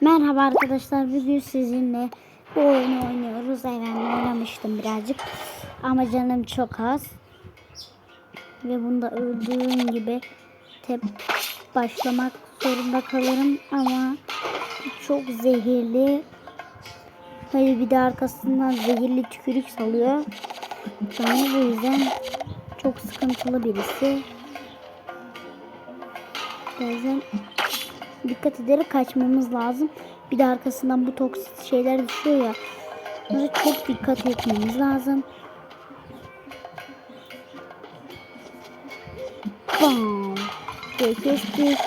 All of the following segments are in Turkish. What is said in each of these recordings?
Merhaba arkadaşlar. Bugün sizinle bu oyunu oynuyoruz. Evrenle oynamıştım birazcık. Ama canım çok az. Ve bunda öldüğüm gibi tep başlamak zorunda kalırım. Ama çok zehirli. Hayır bir de arkasından zehirli tükürük salıyor. Yani bu yüzden çok sıkıntılı birisi. Bazen dikkat ederek kaçmamız lazım. Bir de arkasından bu toksit şeyler düşüyor ya. Bunlara çok dikkat etmemiz lazım. Bam. Diye kestik.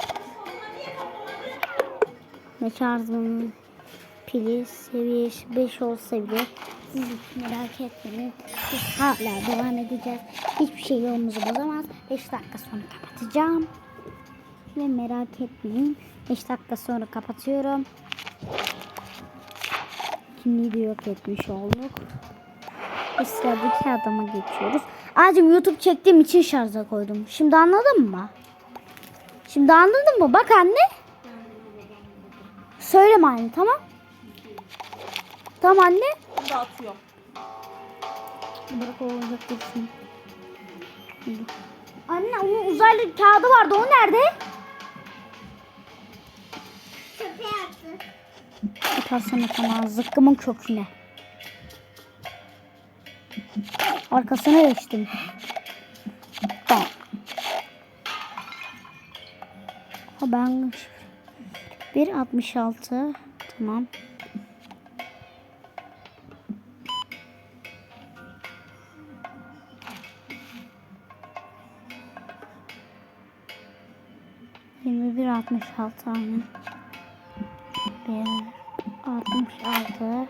Ve şarjımın pili seviye 5 olsa bile siz hiç merak etmeyin. Biz hala devam edeceğiz. Hiçbir şey yolumuzu bozamaz. 5 dakika sonra kapatacağım. Ve merak etmeyin. 5 dakika sonra kapatıyorum. Kimliği de yok etmiş olduk. Ve sıradaki adama geçiyoruz. Acım YouTube çektiğim için şarja koydum. Şimdi anladın mı? Şimdi anladın mı? Bak anne. Söyleme anne tamam. Tamam anne. Bunu da atıyor. Bırak o olacak dursun. Anne onun uzaylı kağıdı vardı. O nerede? Atarsana tamam zıkkımın köküne. Arkasına geçtim. Bak. Ha ben 1.66 tamam. Yirmi bir altmış aynen. Bir altmış altı.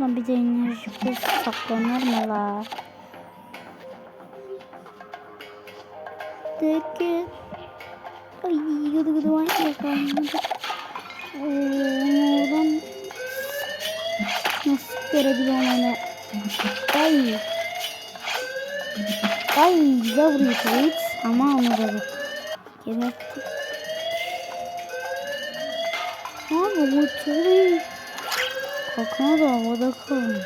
Lan bir de enerji kurs saklanır mı la? Dikkat. Ay gıdı gıdı var ya kalmadı. Oradan nasıl görebiliyorum onu? Ay. Ay güzel vuruyor ama onu da bak. Gerek. Abi uçuyor. Kalkma da havada kalın.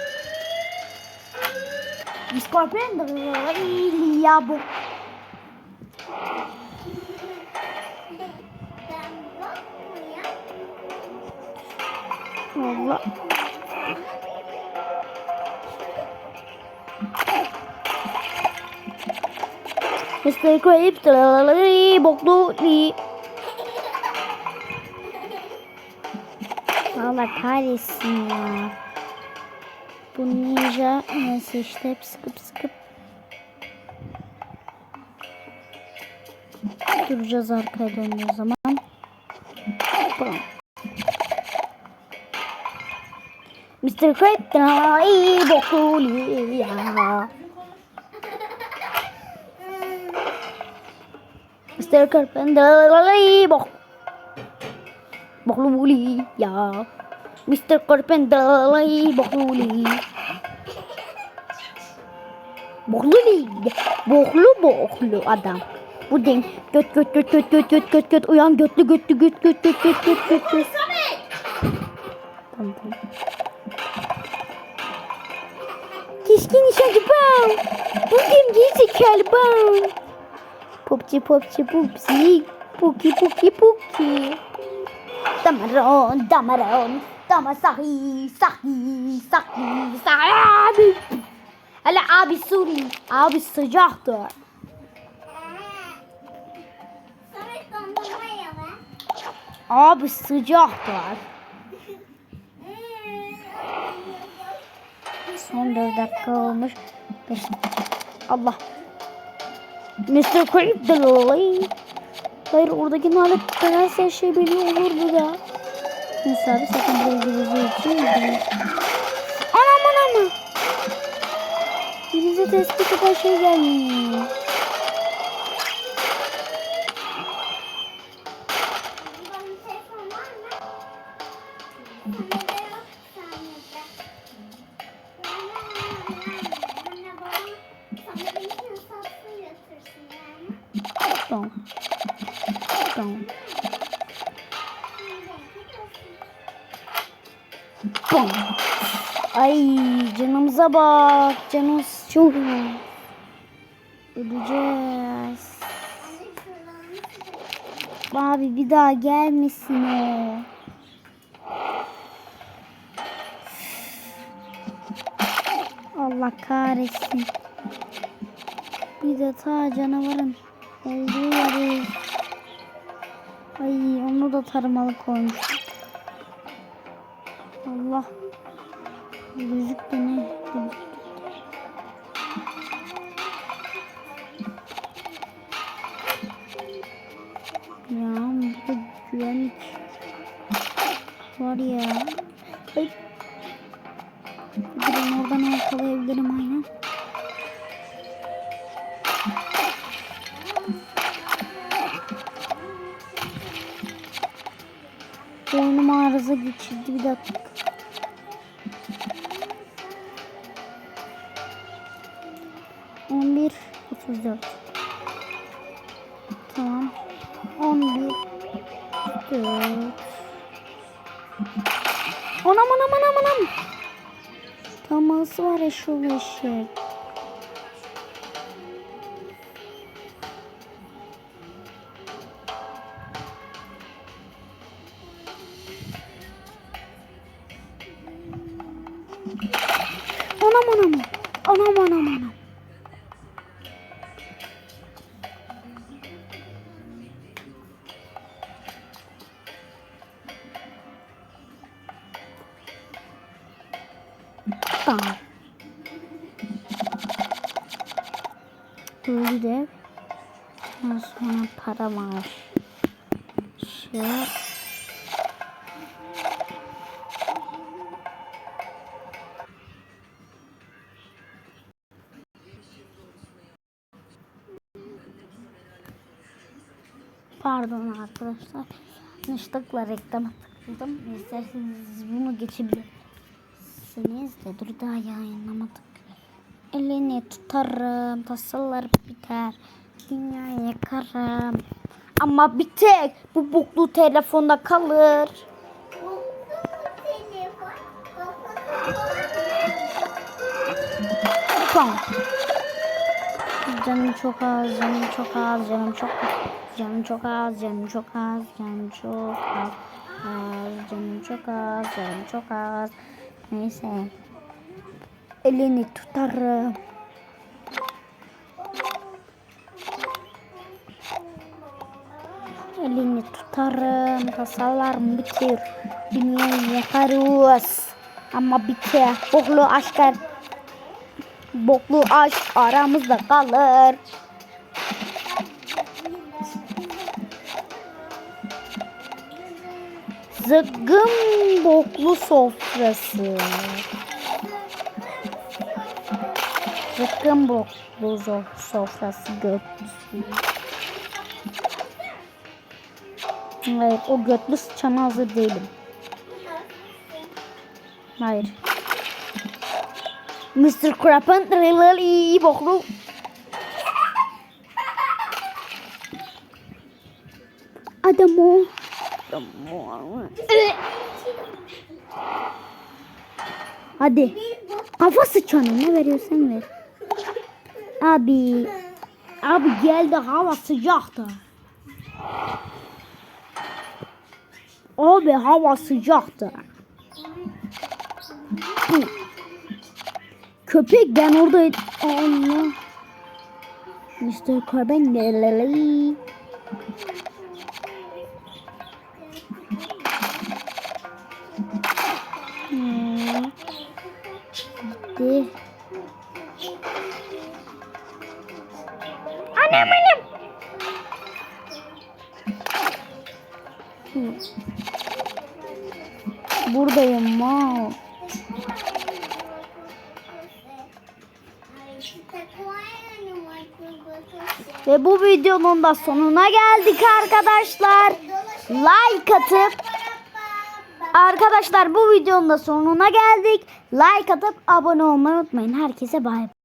Scorpion da ya bu. Allah. Mr. Krabs boklu. Valla kahretsin ya. Bu ninja neyse işte hep sıkıp sıkıp duracağız arkaya döndüğü zaman. Bam. Mr. Krabs boklu ya. Mr. Carpenter bok. Boklu buli ya. Mr. Carpenter boklu buli. Boklu değil. Boklu boklu adam. Bu denk. Göt göt göt göt göt göt göt göt. Uyan götlü götlü göt göt göt göt göt göt göt. Tamam tamam. Keskin nişancı bal. Bu dem geri zekalı bal. Popçi popçi popsi Puki puki puki. Damaron damaron. Dama sahi sahi sahi. Sahi abi. Hele abi Suri. Abi yalı. Abi sıcaktır Son 4 dakika olmuş. Allah. Mr. Creep Deloy. Hayır oradaki nalet her şey belli olurdu da. Neyse abi sakın buraya gireceği için. Anam anam. Birinize tespit eden şey gelmiyor. Ay canımıza bak. Canımız çok Öleceğiz. Abi bir daha gelmesin o. Allah kahretsin. Bir de ta canavarın olduğu yeri. Ay onu da tarımalı koymuş. Allah. Gözüktü ne? Gözüktü. Ya burada güvenlik var ya. Ay. Ben oradan yakalayabilirim aynen. Oyunum arıza geçirdi bir dakika. On bir otuz dört. Tamam. On bir dört. Anam anam anam anam. Taması var eşol eşek. Anam anam. Anam anam anam. Tamam. Öldü de. Sonra para var. Şey. Pardon arkadaşlar. Yanlışlıkla reklama tıkladım. İsterseniz bunu geçebilirsiniz de dur daha yayınlamadık. Elini tutarım, tasalar biter. Dünyayı yakarım. Ama bir tek bu boklu telefonda kalır. Tamam. Canım çok az, canım çok az, canım çok az, canım çok az, canım çok az, canım çok az, az, canım çok az, canım çok az. Neyse. Elini tutarım. Elini tutarım, tasalarım bitir. Dünyayı yakarız. Ama biter. Boklu aşklar boklu aşk aramızda kalır. Zıkkım boklu sofrası. Zıkkım boklu sofrası götlüsü. Hayır o götlü sıçana hazır değilim. Hayır. Mr. Crap'ın really boklu. Adam. Hadi. Kafa sıçanı ne veriyorsan ver. Abi. Abi geldi hava sıcaktı. Abi hava sıcaktı. Hı. Köpek ben orada Allah. Mr. Corbin Ve bu videonun da sonuna geldik arkadaşlar. Like atıp Arkadaşlar bu videonun da sonuna geldik. Like atıp abone olmayı unutmayın. Herkese bay bay.